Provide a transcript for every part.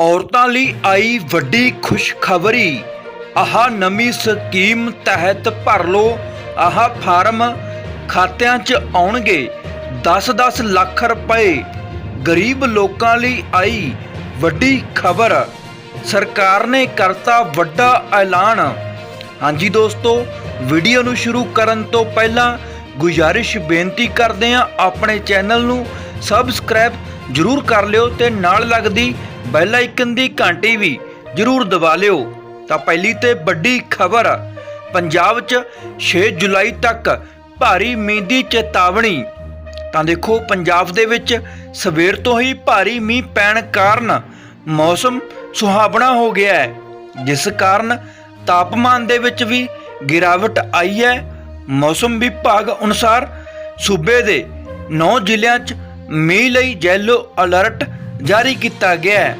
ਔਰਤਾਂ ਲਈ ਆਈ ਵੱਡੀ ਖੁਸ਼ਖਬਰੀ। ਆਹ ਨਵੀਂ ਸਕੀਮ ਤਹਿਤ ਭਰ ਲਓ। ਆਹ ਫਾਰਮ ਖਾਤਿਆਂ 'ਚ ਆਉਣਗੇ। 10-10 ਲੱਖ ਰੁਪਏ। ਗਰੀਬ ਲੋਕਾਂ ਲਈ ਆਈ ਵੱਡੀ ਖਬਰ। ਸਰਕਾਰ ਨੇ ਕਰਤਾ ਵੱਡਾ ਐਲਾਨ। ਹਾਂਜੀ ਦੋਸਤੋ, ਵੀਡੀਓ ਨੂੰ ਸ਼ੁਰੂ ਕਰਨ ਤੋਂ ਪਹਿਲਾਂ ਗੁਜ਼ਾਰਿਸ਼ ਬੇਨਤੀ ਕਰਦੇ ਹਾਂ, ਆਪਣੇ ਚੈਨਲ ਨੂੰ ਸਬਸਕ੍ਰਾਈਬ ਜਰੂਰ ਕਰ ਲਿਓ ਤੇ ਨਾਲ ਲੱਗਦੀ ਬੈਲ ਆਈਕਨ ਦੀ ਘੰਟੀ ਵੀ ਜਰੂਰ ਦਬਾ ਲਿਓ। ਤਾਂ ਪਹਿਲੀ ਤੇ ਵੱਡੀ ਖਬਰ, ਪੰਜਾਬ 'ਚ 6 ਜੁਲਾਈ ਤੱਕ ਭਾਰੀ ਮੀਂਹ ਦੀ ਚੇਤਾਵਨੀ। ਤਾਂ ਦੇਖੋ, ਪੰਜਾਬ ਦੇ ਵਿੱਚ ਸਵੇਰ ਤੋਂ ਹੀ ਭਾਰੀ ਮੀਂਹ ਪੈਣ ਕਾਰਨ ਮੌਸਮ ਸੁਹਾਵਣਾ ਹੋ ਗਿਆ ਹੈ। ਜਿਸ ਕਾਰਨ ਤਾਪਮਾਨ ਦੇ ਵਿੱਚ ਵੀ ਗਿਰਾਵਟ ਆਈ ਹੈ। ਮੌਸਮ ਵਿਭਾਗ ਅਨੁਸਾਰ ਸੂਬੇ ਦੇ 9 ਜ਼ਿਲ੍ਹਿਆਂ 'ਚ ਮੀਂਹ ਲਈ ਯੈਲੋ ਅਲਰਟ ਜਾਰੀ ਕੀਤਾ ਗਿਆ ਹੈ।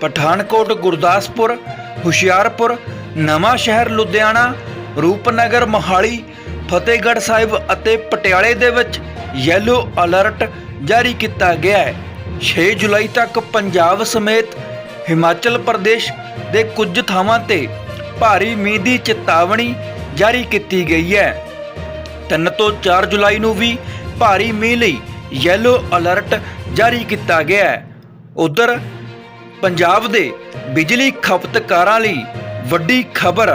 ਪਠਾਨਕੋਟ, ਗੁਰਦਾਸਪੁਰ, ਹੁਸ਼ਿਆਰਪੁਰ, ਨਵਾਂ ਸ਼ਹਿਰ ਲੁਧਿਆਣਾ, ਰੂਪਨਗਰ, ਮੋਹਾਲੀ, ਫਤਿਹਗੜ੍ਹ ਸਾਹਿਬ ਅਤੇ ਪਟਿਆਲੇ ਦੇ ਵਿੱਚ ਯੈਲੋ ਅਲਰਟ ਜਾਰੀ ਕੀਤਾ ਗਿਆ ਹੈ। 6 ਜੁਲਾਈ ਤੱਕ ਪੰਜਾਬ ਸਮੇਤ ਹਿਮਾਚਲ ਪ੍ਰਦੇਸ਼ ਦੇ ਕੁਝ ਥਾਵਾਂ ਤੇ ਭਾਰੀ ਮੀਂਹ ਦੀ ਚੇਤਾਵਨੀ ਜਾਰੀ ਕੀਤੀ ਗਈ ਹੈ। 3 ਤੋਂ 4 ਜੁਲਾਈ ਨੂੰ ਵੀ ਭਾਰੀ ਮੀਂਹ ਲਈ ਯੈਲੋ ਅਲਰਟ ਜਾਰੀ ਕੀਤਾ ਗਿਆ ਹੈ। ਉਧਰ ਪੰਜਾਬ ਦੇ ਬਿਜਲੀ ਖਪਤਕਾਰਾਂ ਲਈ ਵੱਡੀ ਖਬਰ।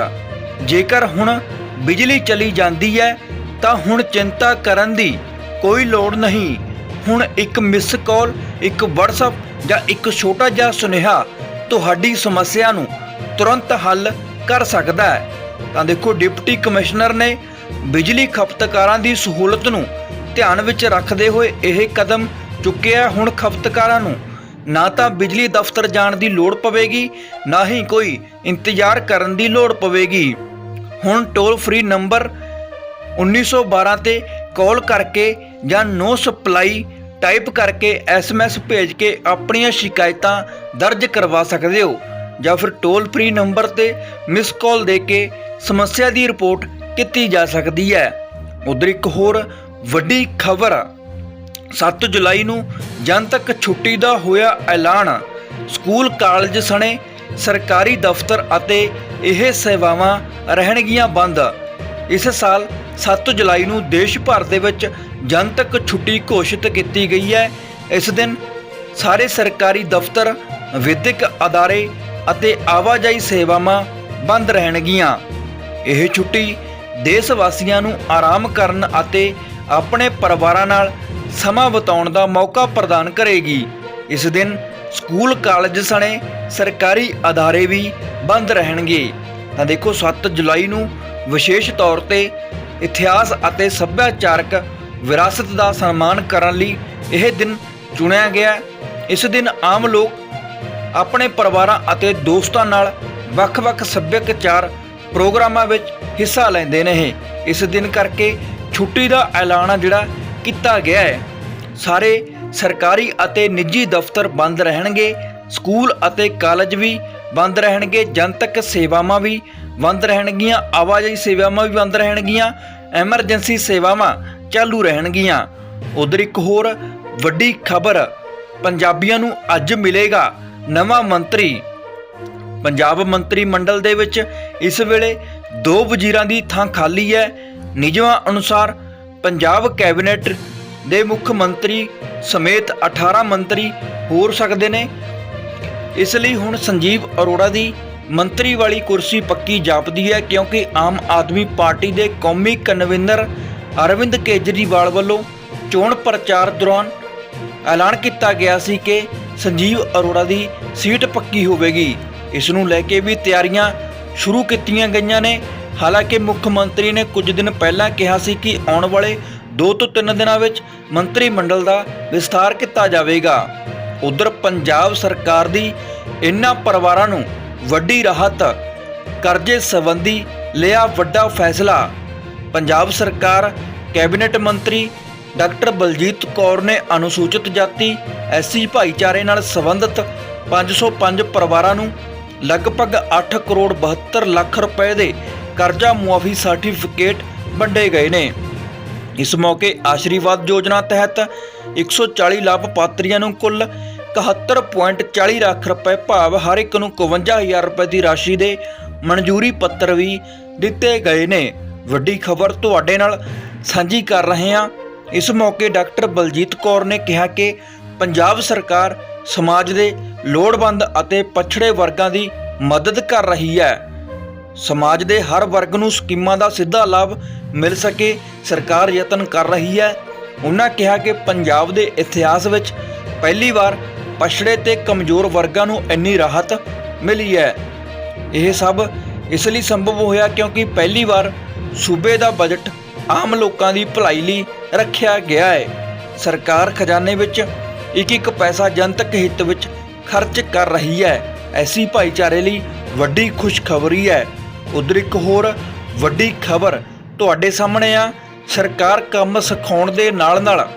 ਜੇਕਰ ਹੁਣ ਬਿਜਲੀ ਚਲੀ ਜਾਂਦੀ ਹੈ, ਤਾਂ ਹੁਣ ਚਿੰਤਾ ਕਰਨ ਦੀ ਕੋਈ ਲੋੜ ਨਹੀਂ। ਹੁਣ ਇੱਕ ਮਿਸ ਕਾਲ ਇੱਕ WhatsApp ਜਾਂ ਇੱਕ ਛੋਟਾ ਜਿਹਾ ਸੁਨੇਹਾ ਤੁਹਾਡੀ ਸਮੱਸਿਆ ਨੂੰ ਤੁਰੰਤ ਹੱਲ ਕਰ ਸਕਦਾ ਹੈ। ਤਾਂ ਦੇਖੋ, ਡਿਪਟੀ ਕਮਿਸ਼ਨਰ ਨੇ ਬਿਜਲੀ ਖਪਤਕਾਰਾਂ ਦੀ ਸਹੂਲਤ ਨੂੰ ਧਿਆਨ ਵਿੱਚ ਰੱਖਦੇ ਹੋਏ ਇਹ ਕਦਮ ਚੁੱਕਿਆ। ਹੁਣ ਖਪਤਕਾਰਾਂ ਨੂੰ ਨਾ ਤਾਂ ਬਿਜਲੀ ਦਫ਼ਤਰ ਜਾਣ ਦੀ ਲੋੜ ਪਵੇਗੀ, ਨਾ ਹੀ ਕੋਈ ਇੰਤਜ਼ਾਰ ਕਰਨ ਦੀ ਲੋੜ ਪਵੇਗੀ। ਹੁਣ ਟੋਲ ਫ੍ਰੀ ਨੰਬਰ 1912 ਤੇ ਕਾਲ ਕਰਕੇ ਜਾਂ ਨੋ ਸਪਲਾਈ ਟਾਈਪ ਕਰਕੇ ਐਸਐਮਐਸ ਭੇਜ ਕੇ ਆਪਣੀਆਂ ਸ਼ਿਕਾਇਤਾਂ ਦਰਜ ਕਰਵਾ ਸਕਦੇ ਹੋ, ਜਾਂ ਫਿਰ ਟੋਲ ਫ੍ਰੀ ਨੰਬਰ ਤੇ ਮਿਸ ਕਾਲ ਦੇ ਕੇ ਸਮੱਸਿਆ ਦੀ ਰਿਪੋਰਟ ਕੀਤੀ ਜਾ ਸਕਦੀ ਹੈ। ਉਧਰ ਇੱਕ ਹੋਰ ਵੱਡੀ ਖਬਰ 7 ਜੁਲਾਈ ਨੂੰ ਜਨਤਕ ਛੁੱਟੀ ਦਾ ਹੋਇਆ ਐਲਾਨ। ਸਕੂਲ ਕਾਲਜ ਸਣੇ, ਸਰਕਾਰੀ ਦਫ਼ਤਰ ਅਤੇ ਇਹ ਸੇਵਾਵਾਂ ਰਹਿਣਗੀਆਂ ਬੰਦ। ਇਸ ਸਾਲ 7 ਜੁਲਾਈ ਨੂੰ ਦੇਸ਼ ਭਰ ਦੇ ਵਿੱਚ ਜਨਤਕ ਛੁੱਟੀ ਘੋਸ਼ਿਤ ਕੀਤੀ ਗਈ ਹੈ। ਇਸ ਦਿਨ ਸਾਰੇ ਸਰਕਾਰੀ ਦਫ਼ਤਰ, ਵਿਦਿਅਕ ਅਦਾਰੇ ਅਤੇ ਆਵਾਜਾਈ ਸੇਵਾਵਾਂ ਬੰਦ ਰਹਿਣਗੀਆਂ। ਇਹ ਛੁੱਟੀ ਦੇਸ਼ ਵਾਸੀਆਂ ਨੂੰ ਆਰਾਮ ਕਰਨ ਅਤੇ ਆਪਣੇ ਪਰਿਵਾਰਾਂ ਨਾਲ ਸਮਾਂ ਬਿਤਾਉਣ ਦਾ ਮੌਕਾ ਪ੍ਰਦਾਨ ਕਰੇਗੀ। ਇਸ ਦਿਨ ਸਕੂਲ ਕਾਲਜ ਸਣੇ ਸਰਕਾਰੀ ਅਦਾਰੇ ਵੀ ਬੰਦ ਰਹਿਣਗੇ। ਤਾਂ ਦੇਖੋ 7 ਜੁਲਾਈ ਨੂੰ ਵਿਸ਼ੇਸ਼ ਤੌਰ ਤੇ ਇਤਿਹਾਸ ਅਤੇ ਸੱਭਿਆਚਾਰਕ ਵਿਰਾਸਤ ਦਾ ਸਨਮਾਨ ਕਰਨ ਲਈ ਇਹ ਦਿਨ ਚੁਣਿਆ ਗਿਆ। ਇਸ ਦਿਨ ਆਮ ਲੋਕ ਆਪਣੇ ਪਰਿਵਾਰਾਂ ਅਤੇ ਦੋਸਤਾਂ ਨਾਲ ਵੱਖ-ਵੱਖ ਸੱਭਿਆਚਾਰ ਪ੍ਰੋਗਰਾਮਾਂ ਵਿੱਚ ਹਿੱਸਾ ਲੈਂਦੇ ਨੇ। ਇਸ ਦਿਨ ਕਰਕੇ ਛੁੱਟੀ ਦਾ ਐਲਾਨ ਜਿਹੜਾ ਕੀਤਾ ਗਿਆ ਹੈ। ਸਾਰੇ ਸਰਕਾਰੀ ਅਤੇ ਨਿੱਜੀ ਦਫ਼ਤਰ ਬੰਦ ਰਹਿਣਗੇ, ਸਕੂਲ ਅਤੇ ਕਾਲਜ ਵੀ ਬੰਦ ਰਹਿਣਗੇ, ਜਨਤਕ ਸੇਵਾਵਾਂ ਵੀ ਬੰਦ ਰਹਿਣਗੀਆਂ, ਆਵਾਜਾਈ ਸੇਵਾਵਾਂ ਵੀ ਬੰਦ ਰਹਿਣਗੀਆਂ, ਐਮਰਜੈਂਸੀ ਸੇਵਾਵਾਂ ਚਾਲੂ ਰਹਿਣਗੀਆਂ। ਉਧਰ ਇੱਕ ਹੋਰ ਵੱਡੀ ਖਬਰ, ਪੰਜਾਬੀਆਂ ਨੂੰ ਅੱਜ ਮਿਲੇਗਾ ਨਵਾਂ ਮੰਤਰੀ। ਪੰਜਾਬ ਮੰਤਰੀ ਮੰਡਲ ਦੇ ਵਿੱਚ ਇਸ ਵੇਲੇ ਦੋ ਵਜ਼ੀਰਾਂ ਦੀ ਥਾਂ ਖਾਲੀ ਹੈ। ਨਿਯਮਾਂ ਅਨੁਸਾਰ ਪੰਜਾਬ ਕੈਬਨਿਟ ਦੇ ਮੁੱਖ ਮੰਤਰੀ ਸਮੇਤ 18 ਮੰਤਰੀ ਹੋਰ ਸਕਦੇ ਨੇ। ਇਸ ਲਈ ਹੁਣ ਸੰਜੀਵ ਅਰੋੜਾ ਦੀ ਮੰਤਰੀ ਵਾਲੀ ਕੁਰਸੀ ਪੱਕੀ ਜਾਪਦੀ ਹੈ ਕਿਉਂਕਿ ਆਮ ਆਦਮੀ ਪਾਰਟੀ ਦੇ ਕੌਮੀ ਕਨਵੀਨਰ ਅਰਵਿੰਦ ਕੇਜਰੀਵਾਲ ਵੱਲੋਂ ਚੋਣ ਪ੍ਰਚਾਰ ਦੌਰਾਨ ਐਲਾਨ ਕੀਤਾ ਗਿਆ ਸੀ ਕਿ ਸੰਜੀਵ ਅਰੋੜਾ ਦੀ ਸੀਟ ਪੱਕੀ ਹੋਵੇਗੀ। ਇਸ ਨੂੰ ਲੈ ਕੇ ਵੀ ਤਿਆਰੀਆਂ ਸ਼ੁਰੂ ਕੀਤੀਆਂ ਗਈਆਂ ਨੇ। ਹਾਲਾਂਕਿ ਮੁੱਖ ਮੰਤਰੀ ਨੇ ਕੁਝ ਦਿਨ ਪਹਿਲਾਂ ਕਿਹਾ ਸੀ ਕਿ ਆਉਣ ਵਾਲੇ 2 ਤੋਂ 3 ਦਿਨਾਂ ਵਿੱਚ ਮੰਤਰੀ ਮੰਡਲ ਦਾ ਵਿਸਥਾਰ ਕੀਤਾ ਜਾਵੇਗਾ। ਉਧਰ ਪੰਜਾਬ ਸਰਕਾਰ ਦੀ ਇਨ੍ਹਾਂ ਪਰਿਵਾਰਾਂ ਨੂੰ ਵੱਡੀ ਰਾਹਤ, ਕਰਜ਼ੇ ਸੰਬੰਧੀ ਲਿਆ ਵੱਡਾ ਫੈਸਲਾ। ਪੰਜਾਬ ਸਰਕਾਰ ਕੈਬਨਿਟ ਮੰਤਰੀ ਡਾਕਟਰ ਬਲਜੀਤ ਕੌਰ ਨੇ ਅਨੁਸੂਚਿਤ ਜਾਤੀ, ਐਸਸੀ ਭਾਈਚਾਰੇ ਨਾਲ ਸੰਬੰਧਿਤ 505 ਪਰਿਵਾਰਾਂ ਨੂੰ ਲਗਭਗ 8 ਕਰੋੜ 72 ਲੱਖ ਰੁਪਏ ਦੇ ਕਰਜ਼ਾ ਮੁਆਫੀ ਸਰਟੀਫਿਕੇਟ ਵੰਡੇ ਗਏ ਨੇ। ਇਸ ਮੌਕੇ ਆਸ਼ੀਰਵਾਦ ਯੋਜਨਾ ਤਹਿਤ 140 ਲਾਭਪਾਤਰੀਆਂ ਨੂੰ ਕੁੱਲ 71.40 ਲੱਖ ਰੁਪਏ ਭਾਵ ਹਰ ਇੱਕ ਨੂੰ 51000 ਰੁਪਏ ਦੀ ਰਾਸ਼ੀ ਦੇ ਮਨਜ਼ੂਰੀ ਪੱਤਰ ਵੀ ਦਿੱਤੇ ਗਏ ਨੇ। ਵੱਡੀ ਖਬਰ ਤੁਹਾਡੇ ਨਾਲ ਸਾਂਝੀ ਕਰ ਰਹੇ ਹਾਂ। ਇਸ ਮੌਕੇ ਡਾਕਟਰ ਬਲਜੀਤ ਕੌਰ ਨੇ ਕਿਹਾ ਕਿ ਪੰਜਾਬ ਸਰਕਾਰ ਸਮਾਜ ਦੇ ਲੋੜਵੰਦ ਅਤੇ ਪਛੜੇ ਵਰਗਾਂ ਦੀ ਮਦਦ ਕਰ ਰਹੀ ਹੈ। ਸਮਾਜ ਦੇ ਹਰ ਵਰਗ ਨੂੰ ਸਕੀਮਾਂ ਦਾ ਸਿੱਧਾ ਲਾਭ ਮਿਲ ਸਕੇ, ਸਰਕਾਰ ਯਤਨ ਕਰ ਰਹੀ ਹੈ। ਉਹਨਾਂ ਕਿਹਾ ਕਿ ਪੰਜਾਬ ਦੇ ਇਤਿਹਾਸ ਵਿੱਚ ਪਹਿਲੀ ਵਾਰ ਪਛੜੇ ਤੇ ਕਮਜ਼ੋਰ ਵਰਗਾਂ ਨੂੰ ਇੰਨੀ ਰਾਹਤ ਮਿਲੀ ਹੈ। ਇਹ ਸਭ ਇਸ ਲਈ ਸੰਭਵ ਹੋਇਆ ਕਿਉਂਕਿ ਪਹਿਲੀ ਵਾਰ ਸੂਬੇ ਦਾ ਬਜਟ ਆਮ ਲੋਕਾਂ ਦੀ ਭਲਾਈ ਲਈ ਰੱਖਿਆ ਗਿਆ ਹੈ। ਸਰਕਾਰ ਖਜ਼ਾਨੇ ਵਿੱਚ ਇੱਕ ਇੱਕ ਪੈਸਾ ਜਨਤਕ ਹਿੱਤ ਵਿੱਚ ਖਰਚ ਕਰ ਰਹੀ ਹੈ। ਐਸੀ ਭਾਈਚਾਰੇ ਲਈ ਵੱਡੀ ਖੁਸ਼ਖਬਰੀ ਹੈ। ਉਧਰ ਇੱਕ ਹੋਰ ਵੱਡੀ ਖਬਰ ਤੁਹਾਡੇ ਸਾਹਮਣੇ ਆ। ਸਰਕਾਰ ਕੰਮ ਸਿਖਾਉਣ ਦੇ ਨਾਲ ਨਾਲ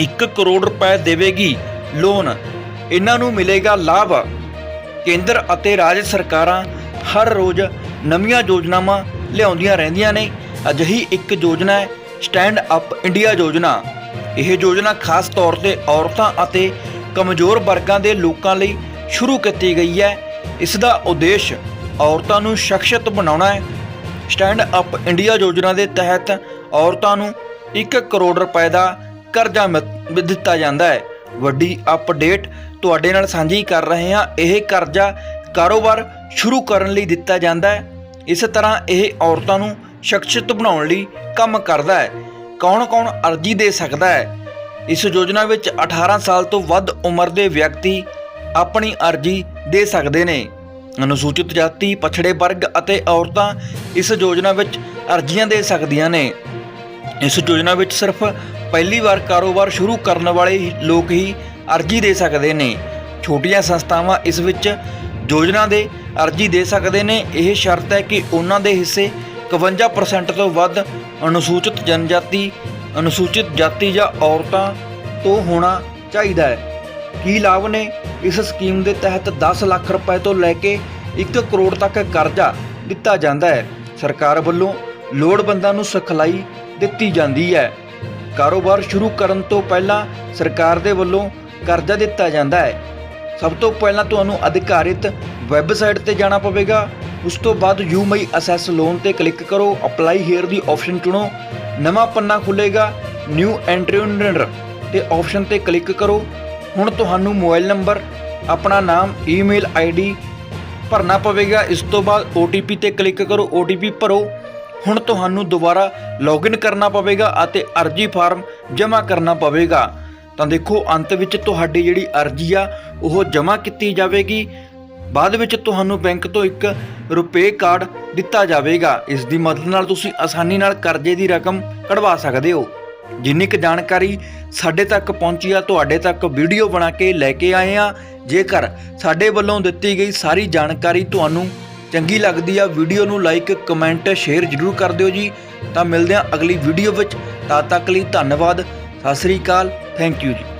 1 ਕਰੋੜ ਰੁਪਏ ਦੇਵੇਗੀ ਲੋਨ ਇਹਨਾਂ ਨੂੰ ਮਿਲੇਗਾ ਲਾਭ। ਕੇਂਦਰ ਅਤੇ ਰਾਜ ਸਰਕਾਰਾਂ ਹਰ ਰੋਜ਼ ਨਵੀਆਂ ਯੋਜਨਾਵਾਂ ਲਿਆਉਂਦੀਆਂ ਰਹਿੰਦੀਆਂ ਨੇ। ਅਜਿਹੀ ਇੱਕ ਯੋਜਨਾ ਹੈ ਸਟੈਂਡ ਅਪ ਇੰਡੀਆ ਯੋਜਨਾ। ਇਹ ਯੋਜਨਾ ਖਾਸ ਤੌਰ ਤੇ ਔਰਤਾਂ ਅਤੇ ਕਮਜ਼ੋਰ ਵਰਗਾਂ ਦੇ ਲੋਕਾਂ ਲਈ ਸ਼ੁਰੂ ਕੀਤੀ ਗਈ ਹੈ। ਇਸ ਦਾ ਉਦੇਸ਼ ਔਰਤਾਂ ਨੂੰ ਸ਼ਖਸੀਅਤ ਬਣਾਉਣਾ ਹੈ। ਸਟੈਂਡ ਅਪ ਇੰਡੀਆ ਯੋਜਨਾ ਦੇ ਤਹਿਤ ਔਰਤਾਂ ਨੂੰ 1 ਕਰੋੜ ਰੁਪਏ ਦਾ ਕਰਜ਼ਾ ਮਿ- ਦਿੱਤਾ ਜਾਂਦਾ ਹੈ। ਵੱਡੀ ਅਪਡੇਟ ਤੁਹਾਡੇ ਨਾਲ ਸਾਂਝੀ ਕਰ ਰਹੇ ਹਾਂ। ਇਹ ਕਰਜ਼ਾ ਕਾਰੋਬਾਰ ਸ਼ੁਰੂ ਕਰਨ ਲਈ ਦਿੱਤਾ ਜਾਂਦਾ ਹੈ। ਇਸ ਤਰ੍ਹਾਂ ਇਹ ਔਰਤਾਂ ਨੂੰ ਸ਼ਖਸੀਅਤ ਬਣਾਉਣ ਲਈ ਕੰਮ ਕਰਦਾ ਹੈ। ਕੌਣ-ਕੌਣ ਅਰਜ਼ੀ ਦੇ ਸਕਦਾ ਹੈ? ਇਸ ਯੋਜਨਾ ਵਿੱਚ 18 ਸਾਲ ਤੋਂ ਵੱਧ ਉਮਰ ਦੇ ਵਿਅਕਤੀ ਆਪਣੀ ਅਰਜ਼ੀ ਦੇ ਸਕਦੇ ਨੇ। ਅਨੁਸੂਚਿਤ ਜਾਤੀ, ਪਛੜੇ ਵਰਗ ਅਤੇ ਔਰਤਾਂ ਇਸ ਯੋਜਨਾ ਵਿੱਚ ਅਰਜ਼ੀਆਂ ਦੇ ਸਕਦੀਆਂ ਨੇ। ਇਸ ਯੋਜਨਾ ਵਿੱਚ ਸਿਰਫ ਪਹਿਲੀ ਵਾਰ ਕਾਰੋਬਾਰ ਸ਼ੁਰੂ ਕਰਨ ਵਾਲੇ ਹੀ ਲੋਕ ਹੀ ਅਰਜ਼ੀ ਦੇ ਸਕਦੇ ਨੇ। ਛੋਟੀਆਂ ਸੰਸਥਾਵਾਂ ਇਸ ਵਿੱਚ ਯੋਜਨਾ ਦੇ ਅਰਜ਼ੀ ਦੇ ਸਕਦੇ ਨੇ। ਇਹ ਸ਼ਰਤ ਹੈ ਕਿ ਉਹਨਾਂ ਦੇ ਹਿੱਸੇ 51% ਤੋਂ ਵੱਧ ਅਨੁਸੂਚਿਤ ਜਨਜਾਤੀ, ਅਨੁਸੂਚਿਤ ਜਾਤੀ ਜਾਂ ਔਰਤਾਂ ਤੋਂ ਹੋਣਾ ਚਾਹੀਦਾ ਹੈ। ਕੀ ਲਾਭ ਨੇ? ਇਸ ਸਕੀਮ ਦੇ ਤਹਿਤ 10 ਲੱਖ ਰੁਪਏ ਤੋਂ ਲੈ ਕੇ 1 ਕਰੋੜ ਤੱਕ ਕਰਜ਼ਾ ਦਿੱਤਾ ਜਾਂਦਾ ਹੈ। ਸਰਕਾਰ ਵੱਲੋਂ ਲੋੜਵੰਦਾਂ ਨੂੰ ਸਿਖਲਾਈ ਦਿੱਤੀ ਜਾਂਦੀ ਹੈ। ਕਾਰੋਬਾਰ ਸ਼ੁਰੂ ਕਰਨ ਤੋਂ ਪਹਿਲਾਂ ਸਰਕਾਰ ਦੇ ਵੱਲੋਂ ਕਰਜ਼ਾ ਦਿੱਤਾ ਜਾਂਦਾ ਹੈ। ਸਭ ਤੋਂ ਪਹਿਲਾਂ ਤੁਹਾਨੂੰ ਅਧਿਕਾਰਿਤ ਵੈਬਸਾਈਟ ਤੇ ਜਾਣਾ ਪਵੇਗਾ। ਉਸ ਤੋਂ ਬਾਅਦ ਯੂ ਮਈ ਅਸੈਸ ਲੋਨ ਤੇ ਕਲਿੱਕ ਕਰੋ। ਅਪਲਾਈ ਹੇਅਰ ਦੀ ਆਪਸ਼ਨ ਚੁਣੋ। ਨਵਾਂ ਪੰਨਾ ਖੁੱਲੇਗਾ ਨਿਊ ਐਂਟਰਪ੍ਰੀਨਰ ਤੇ ਆਪਸ਼ਨ ਤੇ ਕਲਿੱਕ ਕਰੋ। ਹੁਣ ਤੁਹਾਨੂੰ ਮੋਬਾਈਲ ਨੰਬਰ, ਆਪਣਾ ਨਾਮ, ਈਮੇਲ ਆਈਡੀ ਭਰਨਾ ਪਵੇਗਾ। ਇਸ ਤੋਂ ਬਾਅਦ OTP ਤੇ ਕਲਿੱਕ ਕਰੋ OTP ਭਰੋ। ਹੁਣ ਤੁਹਾਨੂੰ ਦੁਬਾਰਾ ਲੌਗਇਨ ਕਰਨਾ ਪਵੇਗਾ ਅਤੇ ਅਰਜ਼ੀ ਫਾਰਮ ਜਮ੍ਹਾਂ ਕਰਨਾ ਪਵੇਗਾ। ਤਾਂ ਦੇਖੋ, ਅੰਤ ਵਿੱਚ ਤੁਹਾਡੀ ਜਿਹੜੀ ਅਰਜ਼ੀ ਆ, ਉਹ ਜਮ੍ਹਾਂ ਕੀਤੀ ਜਾਵੇਗੀ। ਬਾਅਦ ਵਿੱਚ ਤੁਹਾਨੂੰ ਬੈਂਕ ਤੋਂ ਇੱਕ ਰੁਪਏ ਕਾਰਡ ਦਿੱਤਾ ਜਾਵੇਗਾ। ਇਸ ਦੀ ਮਦਦ ਨਾਲ ਤੁਸੀਂ ਆਸਾਨੀ ਨਾਲ ਕਰਜ਼ੇ ਦੀ ਰਕਮ ਕਢਵਾ ਸਕਦੇ ਹੋ। ਜਿੰਨੀ ਕੁ ਜਾਣਕਾਰੀ ਸਾਡੇ ਤੱਕ ਪਹੁੰਚੀ ਆ, ਤੁਹਾਡੇ ਤੱਕ ਵੀਡੀਓ ਬਣਾ ਕੇ ਲੈ ਕੇ ਆਏ ਆ। ਜੇਕਰ ਸਾਡੇ ਵੱਲੋਂ ਦਿੱਤੀ ਗਈ ਸਾਰੀ ਜਾਣਕਾਰੀ ਤੁਹਾਨੂੰ ਚੰਗੀ ਲੱਗਦੀ ਆ, ਵੀਡੀਓ ਨੂੰ ਲਾਈਕ ਕਮੈਂਟ ਸ਼ੇਅਰ ਜ਼ਰੂਰ ਕਰ ਦਿਓ ਜੀ। ਤਾਂ ਮਿਲਦੇ ਹਾਂ ਅਗਲੀ ਵੀਡੀਓ ਵਿੱਚ। ਤਦ ਤੱਕ ਲਈ ਧੰਨਵਾਦ। ਸਤਿ ਸ੍ਰੀ ਅਕਾਲ। ਥੈਂਕ ਯੂ ਜੀ।